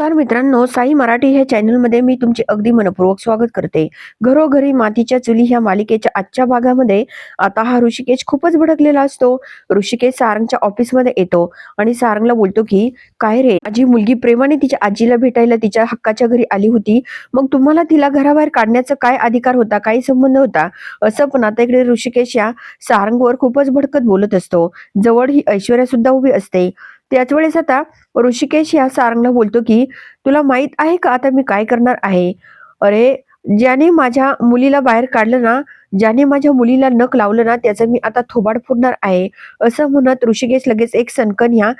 नमस्कार मित्रांनो साई मराठी ह्या चॅनलमध्ये मी तुमचे अगदी मनपूर्वक स्वागत करते. घरोघरी मातीच्या चुली ह्या मालिकेच्या आजच्या भागामध्ये आता हा ऋषिकेश खूपच भडकलेला असतो. ऋषिकेश सारंगच्या ऑफिसमध्ये येतो आणि सारंगला बोलतो की काय रे माझी मुलगी प्रेमाने तिच्या आजीला भेटायला तिच्या हक्काच्या घरी आली होती. मग तुम्हाला तिला घराबाहेर काढण्याचा काय अधिकार होता काय संबंध होता? असं पण आता इकडे ऋषिकेश या सारंगवर खूपच भडकत बोलत असतो. जवळ ही ऐश्वर्या सुद्धा उभी असते. त्याच वेळेस आता ऋषिकेश या सारंगला बोलतो की तुला माहीत आहे का आता मी काय करणार आहे? अरे ज्याने माझ्या मुलीला बाहेर काढलं ना ज्याने माझ्या मुलीला नख लावलं ना त्याचं मी आता थोबाड फोडणार आहे. असं म्हणत ऋषिकेश लगेच एक सनकन ह्या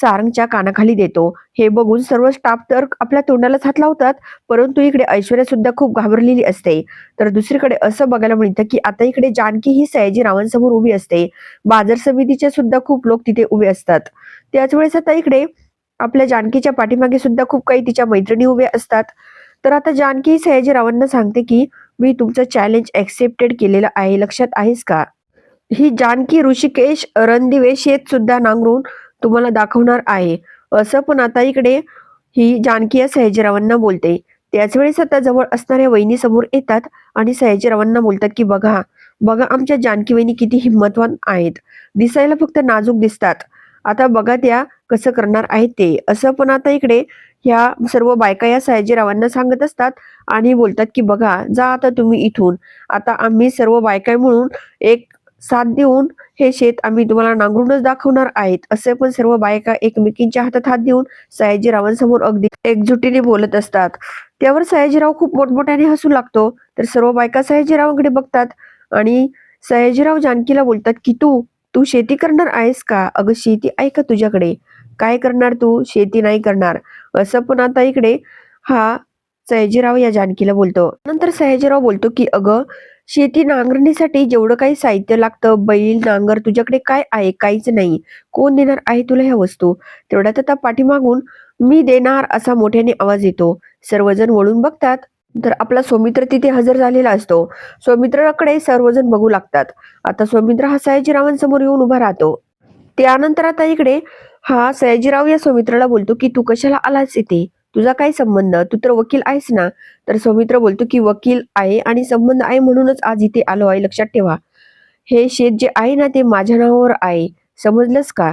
सारंगच्या कानाखाली देतो. हे बघून सर्व स्टाफ तर आपल्या तोंडालाच हात लावतात परंतु इकडे ऐश्वर्या सुद्धा खूप घाबरलेली असते. तर दुसरीकडे असं बघायला मिळतं की आता इकडे जानकी ही सयाजी रावांसमोर उभी असते. बाजार समितीचे सुद्धा खूप लोक तिथे उभे असतात. त्याच वेळेस आता इकडे आपल्या जानकीच्या पाठीमागे सुद्धा खूप काही तिच्या मैत्रिणी उभे असतात. तर आता जानकी सयाजीरावांना सांगते की मी तुमचं चॅलेंज ऍक्सेप्टेड केलेलं आहे. लक्षात आहेस का? ही जानकी ऋषिकेश रणदिवेश येत सुद्धा नांगरून तुम्हाला दाखवणार आहे. असं पण आता इकडे ही जानकी या सयाजीरावांना बोलते. त्याच वेळेस आता जवळ असणाऱ्या वहिनी समोर येतात आणि सयाजीरावांना बोलतात की बघा बघा आमच्या जानकी वहिनी किती हिंमतवान आहेत. दिसायला फक्त नाजूक दिसतात. आता बघा त्या कसं करणार आहेत ते. असं पण आता इकडे ह्या सर्व बायका या सयाजीरावांना सांगत असतात आणि बोलतात की बघा जा आता तुम्ही इथून. आता आम्ही सर्व बायका म्हणून एक साथ देऊन हे शेत आम्ही तुम्हाला नांगरूनच दाखवणार आहेत. असे पण सर्व बायका एकमेकींच्या हातात हात देऊन सयाजीरावांसमोर अगदी एकजुटीने बोलत असतात. त्यावर सयाजीराव खूप मोठमोठ्याने हसू लागतो. तर सर्व बायका सयाजीरावांकडे बघतात आणि सयाजीराव जानकीला बोलतात की तू तू शेती करणार आहेस का? अगं शेती ऐका तुझ्याकडे? काय करणार तू? शेती नाही करणार. असं पण आता इकडे हा सयाजीराव या जानकीला बोलतो. नंतर सयाजीराव बोलतो की अगं शेती नांगरणीसाठी जेवढं काही साहित्य लागतं बैल नांगर तुझ्याकडे काय आहे काहीच नाही. कोण देणार आहे तुला ह्या वस्तू? तेवढ्यात आता पाठीमागून मी देणार असा मोठ्याने आवाज येतो. सर्वजण वळून बघतात. तर आपला सौमित्र तिथे हजर झालेला असतो. सौमित्राकडे सर्वजण बघू लागतात. आता सौमित्र हा सयाजीरावांसमोर येऊन उभा राहतो. त्यानंतर आता इकडे हा सयाजीराव या सौमित्राला बोलतो की तू कशाला आलास इथे? तुझा काय संबंध? तू तर वकील आहेस ना? तर सौमित्र बोलतो की वकील आहे आणि संबंध आहे म्हणूनच आज इथे आलो आहे. लक्षात ठेवा. हे शेत जे आहे ना ते माझ्या नावावर आहे. समजलंस का?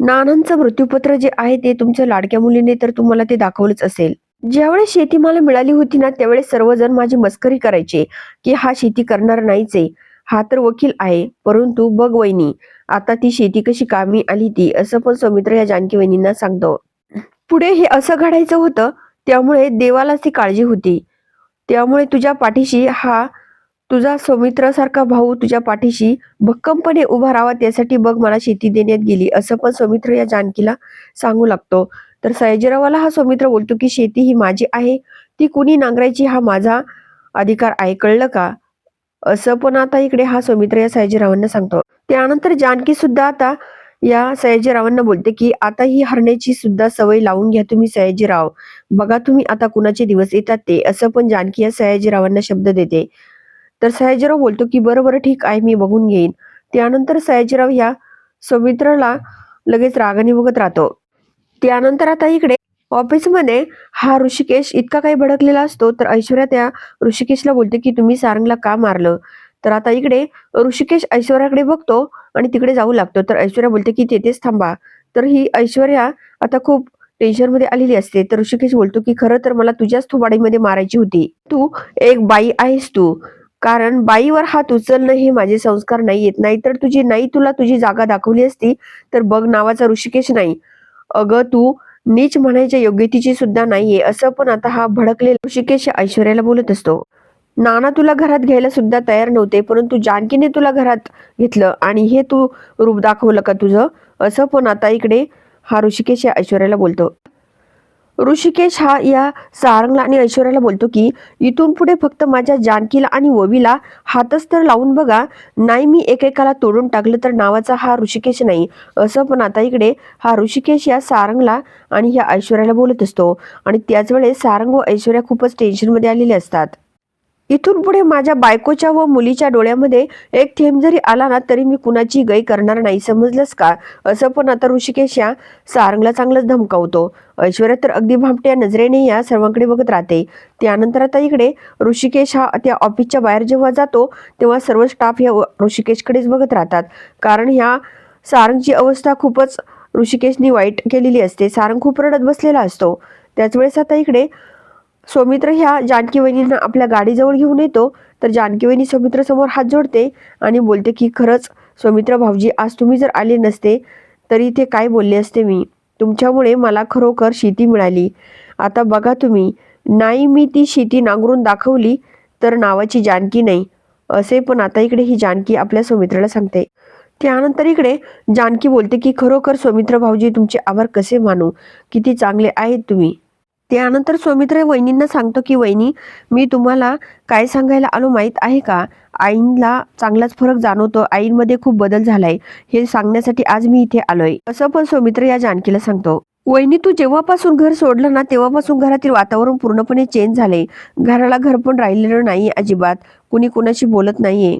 नानांचं मृत्यूपत्र जे आहे ते तुमच्या लाडक्या मुलीने तर तुम्हाला ते दाखवलंच असेल. ज्यावेळेस शेती मला मिळाली होती ना त्यावेळेस सर्वजण माझी मस्करी करायचे की हा शेती करणार नाहीच आहे. हा तर वकील आहे. परंतु बघ वहिनी आता ती शेती कशी कामी आली ती असं पण सौमित्र या जानकी वहिनींना सांगतो. पुढे हे असं घडायचं होतं त्यामुळे देवालाच ती काळजी होती. त्यामुळे तुझ्या पाठीशी हा तुझा सौमित्रासारखा भाऊ तुझ्या पाठीशी भक्कमपणे उभा राहावा त्यासाठी बघ मला शेती देण्यात गेली. असं पण सौमित्र या जानकीला सांगू लागतो. तर सयाजीरावाला हा सौमित्र बोलतो की शेती ही माझी आहे. ती कुणी नांगरायची हा माझा अधिकार आहे. कळलं का? असं पण आता इकडे हा सौमित्र या सयाजीरावांना सांगतो. त्यानंतर जानकी सुद्धा आता या सयाजीरावांना बोलते की आता ही हरण्याची सुद्धा सवय लावून घ्या तुम्ही सयाजीराव. बघा तुम्ही आता कुणाचे दिवस येतात ते असं पण जानकी या सयाजीरावांना शब्द देते. तर सयाजीराव बोलतो की बरं बरं ठीक आहे मी बघून घेईन. त्यानंतर सयाजीराव या सौमित्राला लगेच रागाने बघत राहतो. त्यानंतर आता इकडे ऑफिसमध्ये हा ऋषिकेश इतका काही भडकलेला असतो तर ऐश्वर्या त्या ऋषिकेशला बोलते की तुम्ही सारंगला का मारलं? तर आता इकडे ऋषिकेश ऐश्वर्याकडे बघतो आणि तिकडे जाऊ लागतो. तर ऐश्वर्या बोलते की तेथेच थांबा. तर ही ऐश्वर्या आता खूप टेन्शनमध्ये आलेली असते. तर ऋषिकेश बोलतो की खरं तर मला तुझ्याच थोबाडीमध्ये मारायची होती. तू एक बाई आहेस तू. कारण बाईवर हात उचलणं हे माझे संस्कार नाही येत नाही तर तुझी नाही तुला तुझी जागा दाखवली असती तर बघ नावाचा ऋषिकेश नाही. अगं तू नीच म्हणायच्या योग्यतेची सुद्धा नाहीये. असं पण आता हा भडकलेला ऋषिकेश ऐश्वर्याला बोलत असतो. नाना तुला घरात घ्यायला सुद्धा तयार नव्हते परंतु जानकीने तुला घरात घेतलं आणि हे तू रूप दाखवलं का तुझं? असं पण आता इकडे हा ऋषिकेश या ऐश्वर्याला बोलतो. ऋषिकेश हा या सारंगला आणि ऐश्वर्याला बोलतो की इथून पुढे फक्त माझ्या जानकीला आणि ओवीला हातच तर लावून बघा. नाही मी एकेकाला तोडून टाकलं तर नावाचा हा ऋषिकेश नाही. असं पण आता इकडे हा ऋषिकेश या सारंगला आणि ह्या ऐश्वर्याला बोलत असतो. आणि त्याच वेळेस सारंग व ऐश्वर्या खूपच टेन्शनमध्ये आलेले असतात. इथून पुढे माझ्या बायकोच्या व मुलीच्या डोळ्यामध्ये एक थेंब जरी आला ना तरी मी कुणाची गै करणार नाही. समजलंस का? असं पण आता ऋषिकेश या सारंगला चांगलंच धमकावतो. ऐश्वर्या तर अगदी भामट्या नजरेने या सर्वांकडे बघत राहते. त्यानंतर आता इकडे ऋषिकेश हा त्या ऑफिसच्या बाहेर जेव्हा जातो तेव्हा सर्व स्टाफ या ऋषिकेशकडेच बघत राहतात. कारण ह्या सारंगची अवस्था खूपच ऋषिकेशनी वाईट केलेली असते. सारंग खूप रडत बसलेला असतो. त्याच वेळेस आता इकडे सौमित्र ह्या जानकी वहिनींना आपल्या गाडीजवळ घेऊन येतो. तर जानकी वहिनी समोर हात जोडते आणि बोलते की खरंच सौमित्र भाऊजी आज तुम्ही जर आले नसते तरी ते काय बोलले असते मी? तुमच्यामुळे मला खरोखर शेती मिळाली. आता बघा तुम्ही नाही मी ती शेती नांगरून दाखवली तर नावाची जानकी नाही. असे पण आता इकडे ही जानकी आपल्या सौमित्राला सांगते. त्यानंतर इकडे जानकी बोलते की खरोखर सौमित्र भाऊजी तुमचे आभार कसे मानू? किती चांगले आहेत तुम्ही. त्यानंतर सौमित्र वहिनींना सांगतो की वहिनी मी तुम्हाला काय सांगायला आलो माहीत आहे का? आईनला चांगलाच फरक जाणवतो. आईनमध्ये खूप बदल झालाय. हे सांगण्यासाठी आज मी इथे आलोय. असं पण सौमित्र या जानकीला सांगतो. वहिनी तू जेव्हापासून घर सोडलं ना तेव्हापासून घरातील वातावरण पूर्णपणे चेंज झाले घराला घर पण राहिलेलं नाही अजिबात. कुणी कुणाशी बोलत नाहीये.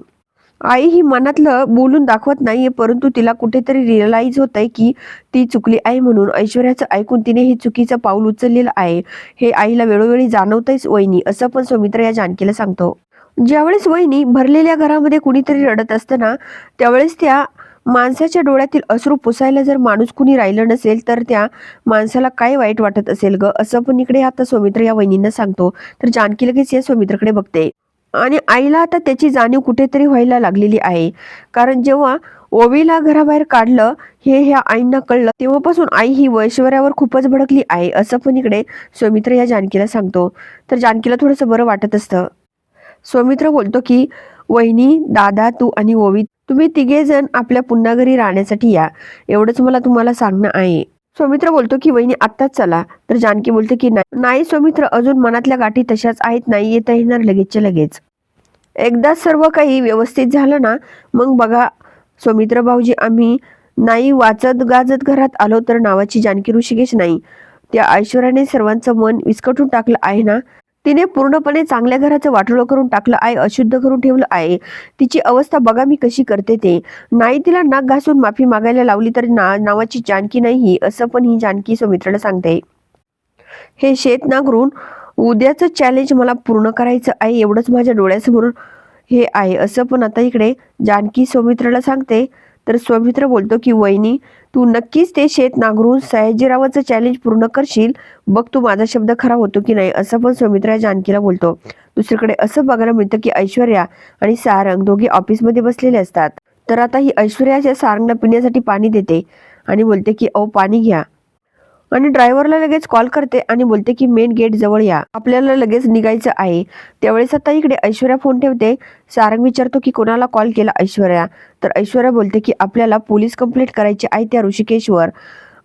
आई ही मनातलं बोलून दाखवत नाहीये परंतु तिला कुठेतरी रिअलाइज होत आहे की ती चुकली आहे म्हणून ऐश्वर्याचं ऐकून तिने हे चुकीचं पाऊल उचललेलं आहे. हे आईला वेळोवेळी जाणवतंयच वहिनी असं पण सौमित्र या जानकीला सांगतो. ज्यावेळेस वहिनी भरलेल्या घरामध्ये कुणीतरी रडत असताना त्यावेळेस त्या माणसाच्या डोळ्यातील अश्रू पुसायला जर माणूस कुणी राहिलं नसेल तर त्या माणसाला काय वाईट वाटत असेल ग? असं पण इकडे आता सौमित्र या वहिनींना सांगतो. तर जानकी लगेच या सौमित्रकडे बघते. आणि आईला आता त्याची जाणीव कुठेतरी व्हायला लागलेली आहे. कारण जेव्हा ओवीला घराबाहेर काढलं हे ह्या आईंना कळलं तेव्हापासून आई ही ऐश्वर्यावर खूपच भडकली आहे असं पण इकडे सौमित्र या जानकीला सांगतो. तर जानकीला थोडंसं बरं वाटत असतं. सौमित्र बोलतो की वहिनी दादा तू आणि ओवी तुम्ही तिघे जण आपल्या पुन्हा घरी राहण्यासाठी या. एवढंच मला तुम्हाला सांगणं आहे. सौमित्र बोलतो की वहिनी आत्ताच चला. तर जानकी बोलते की नाही. सौमित्र अजून मनातल्या गाठी तशाच आहेत नाही येता येणार लगेचच्या लगेच. एकदा सर्व काही व्यवस्थित झालं ना मग बघा सौमित्र भाऊजी आम्ही नाही वाचत गाजत घरात आलो तर नावाची जानकी ऋषिकेश नाही. त्या ऐश्वर्याने सर्वांचं मन विस्कटून टाकलं आहे ना तिने पूर्णपणे चांगल्या घराचं वाटोळं करून टाकलं आहे अशुद्ध करून ठेवलं आहे. तिची अवस्था बघा मी कशी करते ते. नाही तिला नाक घासून माफी मागायला लावली तर ना नावाची जानकी नाही असं पण ही जानकी सौमित्राला सांगते. हे शेत नांगरून उद्याचं चॅलेंज मला पूर्ण करायचं आहे एवढंच माझ्या डोळ्यासमोर हे आहे असं पण आता इकडे जानकी सौमित्राला सांगते. तर सौमित्र बोलतो की वहिनी तू नक्कीच ते शेत नांगरून सयाजीरावाचं चॅलेंज पूर्ण करशील. बघ तू माझा शब्द खरा होतो की नाही असं पण सौमित्रा जानकीला बोलतो. दुसरीकडे असं बघायला मिळतं की ऐश्वर्या आणि सारंग दोघे ऑफिसमध्ये बसलेले असतात. तर आता ही ऐश्वर्याच्या सारंगला पिण्यासाठी पाणी देते आणि बोलते की अहो पाणी घ्या. आणि ड्रायव्हरला लगेच कॉल करते आणि बोलते की मेन गेट जवळ या. आपल्याला लगेच निघायचं आहे. त्यावेळेस आता इकडे ऐश्वर्या फोन ठेवते. सारंग विचारतो की कोणाला कॉल केला ऐश्वर्या? तर ऐश्वर्या बोलते की आपल्याला पोलीस कंप्लेंट करायची आहे त्या ऋषिकेशवर.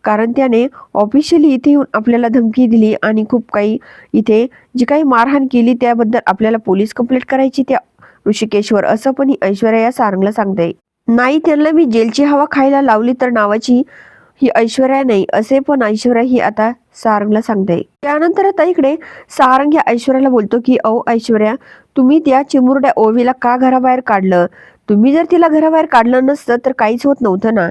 कारण त्याने ऑफिशियली इथे येऊन आपल्याला धमकी दिली आणि खूप काही इथे जी काही मारहाण केली त्याबद्दल आपल्याला पोलीस कंप्लेंट करायची त्या ऋषिकेशवर. असं पण ही ऐश्वर्या या सारंगला सांगते. नाही त्यांना मी जेलची हवा खायला लावली तर नावाची ही ऐश्वर्या नाही असे पण ऐश्वर्या ही आता सारंगला सांगते. त्यानंतर आता इकडे सारंग या ऐश्वर्याला बोलतो की अहो ऐश्वर्या तुम्ही त्या चिमुरड्या ओवीला का घराबाहेर काढलं? तुम्ही जर तिला घराबाहेर काढलं नसतं तर काहीच होत नव्हतं ना.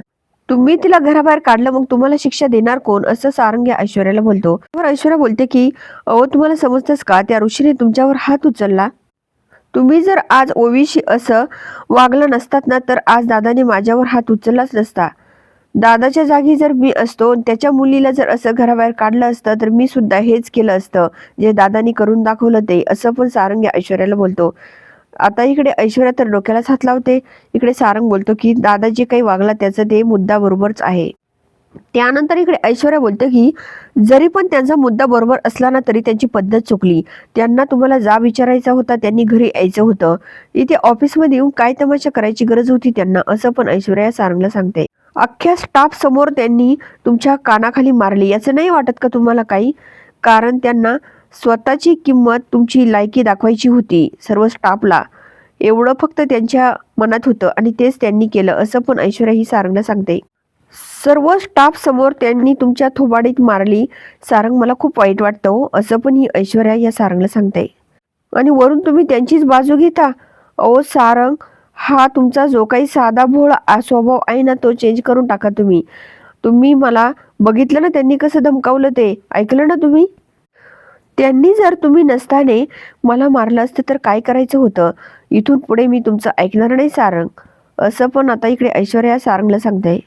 तुम्ही तिला घराबाहेर काढलं मग तुम्हाला शिक्षा देणार कोण? असं सारंग या ऐश्वर्याला बोलतो. तर ऐश्वर्या बोलते की अहो तुम्हाला समजतंच का त्या ऋषीने तुमच्यावर हात उचलला? तुम्ही जर आज ओवीशी असं वागलं नसतात ना तर आज दादाने माझ्यावर हात उचललाच नसता. दादाच्या जागी जर मी असतो त्याच्या मुलीला जर असं घराबाहेर काढलं असतं तर मी सुद्धा हेच केलं असतं. जे दादानी करून दाखवलं ते असं पण सारंग या ऐश्वर्याला बोलतो. आता इकडे ऐश्वर्या तर डोक्यालाच हात लावते. इकडे सारंग बोलतो की दादा जे काही वागला त्याचं ते मुद्दा बरोबरच आहे. त्यानंतर इकडे ऐश्वर्या बोलते की जरी पण त्यांचा मुद्दा बरोबर असला ना तरी त्यांची पद्धत चुकली. त्यांना तुम्हाला जा विचारायचा होता त्यांनी घरी यायचं होतं. इथे ऑफिसमध्ये येऊन काय तमाशा करायची गरज होती त्यांना? असं पण ऐश्वर्या सारंगला सांगते. अख्ख्या स्टाफ समोर त्यांनी तुमच्या कानाखाली मारली. याचं नाही वाटत का तुम्हाला काही? कारण त्यांना स्वतःची किंमत तुमची लायकी दाखवायची होती सर्व स्टाफला एवढं फक्त त्यांच्या मनात होतं आणि तेच त्यांनी केलं असं पण ऐश्वर्या ही सारंगला सांगते. सर्व स्टाफ समोर त्यांनी तुमच्या थोबाडीत मारली. सारंग मला खूप वाईट वाटतं हो असं पण ही ऐश्वर्या या सारंगला सांगते. आणि वरून तुम्ही त्यांचीच बाजू घेता? अहो सारंग हा तुमचा जो काही साधा भोळ स्वभाव आहे ना तो चेंज करून टाका तुम्ही. तुम्ही मला बघितलं ना त्यांनी कसं धमकावलं ते. ऐकलं ना तुम्ही? त्यांनी जर तुम्ही नसताने मला मारलं असतं तर काय करायचं होतं? इथून पुढे मी तुमचं ऐकणार नाही सारंग. असं पण आता इकडे ऐश्वर्या सारंगला सांगते.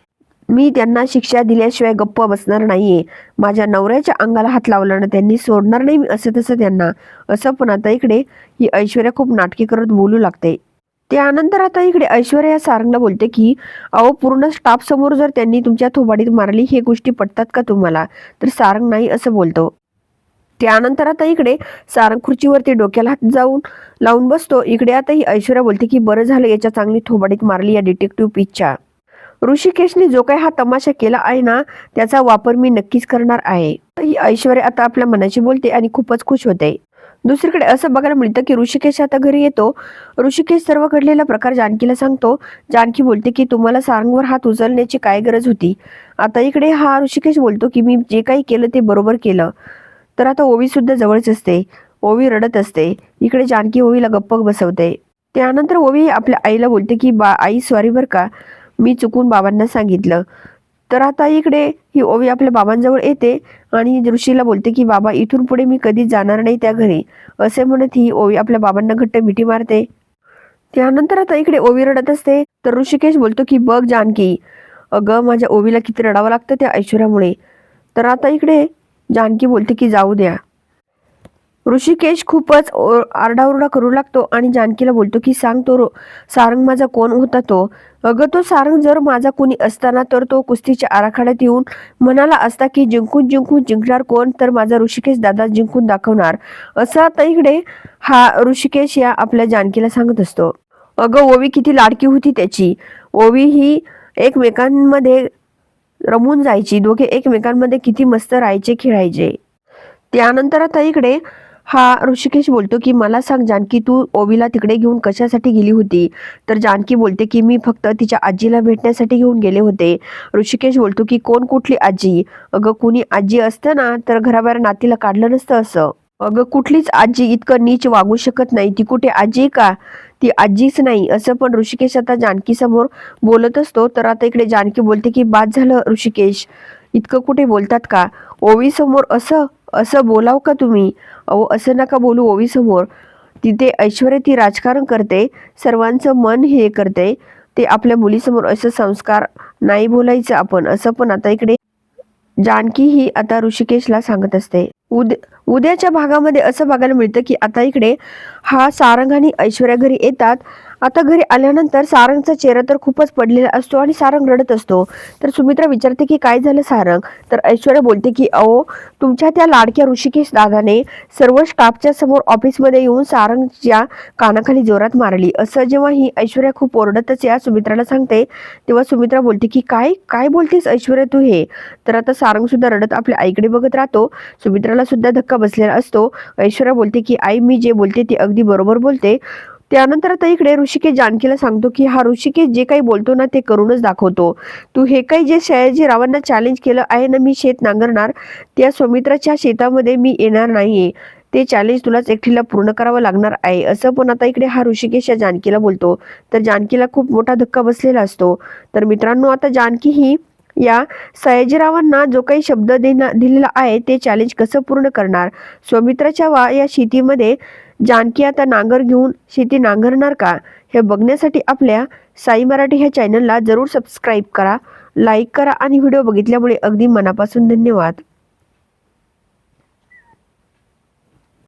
मी त्यांना शिक्षा दिल्याशिवाय गप्प बसणार नाहीये. माझ्या नवऱ्याच्या अंगाला हात लावला ना त्यांनी सोडणार नाही मी असं तसं त्यांना. असं पण आता इकडे ही ऐश्वर्या खूप नाटके करत बोलू लागते. त्यानंतर आता इकडे ऐश्वर्या सारंगला बोलते की अहो पूर्ण स्टाफ समोर जर त्यांनी तुमच्या थोबाडीत मारली हे गोष्टी पटतात का तुम्हाला? तर सारंग नाही असं बोलतो. त्यानंतर आता इकडे सारंग खुर्चीवरती डोक्याला हात जाऊन लावून बसतो. इकडे आता ही ऐश्वर्या बोलते की बरं झालं याच्या चांगली थोबाडीत मारली या डिटेक्टिव्ह पीचच्या ऋषिकेशने जो काही हा तमाशा केला आहे ना त्याचा वापर मी नक्कीच करणार आहे. ही ऐश्वर्या आता आपल्या मनाची बोलते आणि खूपच खुश होते. दुसरीकडे असं बघायला मिळतं की ऋषिकेश आता घरी येतो. ऋषिकेश सर्व घडलेला प्रकार जानकीला सांगतो. जानकी बोलते की तुम्हाला सारंगवर हात उचलण्याची काय गरज होती? आता इकडे हा ऋषिकेश बोलतो की मी जे काही केलं ते बरोबर केलं. तर आता ओवी सुद्धा जवळच असते. ओवी रडत असते. इकडे जानकी ओवीला गप्प बसवते. त्यानंतर ओवी आपल्या आईला बोलते की बा आई सॉरी बरं का. मी चुकून बाबांना सांगितलं. तर आता इकडे ही ओवी आपल्या बाबांजवळ येते आणि ऋषीला बोलते की बाबा इथून पुढे मी कधीच जाणार नाही त्या घरी. असे म्हणत ही ओवी आपल्या बाबांना घट्ट मिठी मारते. त्यानंतर आता इकडे ओवी रडत असते. तर ऋषिकेश बोलतो की बघ जानकी अगं माझ्या ओवीला किती रडावं लागतं त्या ऐश्वर्यामुळे. तर आता इकडे जानकी बोलते की जाऊ द्या. ऋषिकेश खूपच ओ- आरडाओरडा करू लागतो आणि जानकीला बोलतो की सांग तो सारंग माझा कोण होता तो? अगं तो सारंग जर माझा कोणी असताना तर तो कुस्तीच्या आराखड्यात येऊन म्हणाला असता की जिंकून जिंकून जिंकणार कोण? तर माझा ऋषिकेश दादा जिंकून दाखवणार. असा आता इकडे हा ऋषिकेश या आपल्या जानकीला सांगत असतो. अगं ओवी किती लाडकी होती त्याची. ओवी ही एकमेकांमध्ये रमून जायची. दोघे एकमेकांमध्ये किती मस्त राहायचे खेळायचे. त्यानंतर आता इकडे हा ऋषिकेश बोलतो की मला सांग जानकी तू ओवीला तिकडे घेऊन कशासाठी गेली होती? तर जानकी बोलते की मी फक्त तिच्या आजीला भेटण्यासाठी घेऊन गेले होते. ऋषिकेश बोलतो की कोण कुठली आजी? अगं कुणी आजी असतं ना तर घराबाहेर नातीला काढलं नसतं असं. अगं कुठलीच आजी इतकं नीच वागू शकत नाही. ती कुठे आजी का? ती आजीच नाही. असं पण ऋषिकेश आता जानकी समोर बोलत असतो. तर आता इकडे जानकी बोलते की बाद झालं ऋषिकेश. इतकं कुठे बोलतात का? ओवी समोर असं असं बोलाव का तुम्ही? अहो असं नका बोलू ओवी समोर तिथे ऐश्वर्या ती राजकारण करते सर्वांचं मन हे करते. ते आपल्या मुलीसमोर असं संस्कार नाही बोलायचं आपण असं पण आता इकडे जानकी ही आता ऋषिकेशला सांगत असते. उद उद्याच्या भागामध्ये असं बघायला मिळतं की आता इकडे हा सारंग आणि ऐश्वर्या घरी येतात. आता घरी आल्यानंतर सारंगचा चेहरा तर खूपच पडलेला असतो आणि सारंग रडत असतो. तर सुमित्रा विचारते की काय झालं सारंग? तर ऐश्वर्या बोलते की अहो तुमच्या त्या लाडक्या ऋषिकेश दादाने सर्व स्टाफच्या समोर ऑफिसमध्ये येऊन सारंगच्या कानाखाली जोरात मारली. असं जेव्हा ही ऐश्वर्या खूप ओरडतच या सुमित्राला सांगते तेव्हा सुमित्रा बोलते की काय? काय बोलतेस ऐश्वर्या तू हे? तर आता सारंग सुद्धा रडत आपल्या आईकडे बघत राहतो. सुमित्राला सुद्धा धक्का बसलेला असतो. ऐश्वर्या बोलते की आई मी जे बोलते ते अगदी बरोबर बोलते. त्यानंतर आता इकडे ऋषिकेश जानकीला सांगतो की हा ऋषिकेश जे काही बोलतो ना ते करूनच दाखवतो. तू हे काही जे सयाजी रावांना चॅलेंज केलं आहे ना मी शेत नांगरणार त्या सुमित्राच्या शेतामध्ये मी येणार नाहीये. ते चॅलेंज तुलाच एकटीला पूर्ण करावं लागणार आहे. असं पण आता इकडे हा ऋषिकेश या जानकीला बोलतो. तर जानकीला खूप मोठा धक्का बसलेला असतो. तर मित्रांनो आता जानकी ही या सयाजीरावांना जो काही शब्द देना दिलेला आहे ते चॅलेंज कसं पूर्ण करणार? स्वमित्राच्या वा या शेतीमध्ये जानकी आता नांगर घेऊन शेती नांगरणार का? हे बघण्यासाठी आपल्या साई मराठी ह्या चॅनलला जरूर सबस्क्राईब करा लाईक करा आणि व्हिडिओ बघितल्यामुळे अगदी मनापासून धन्यवाद.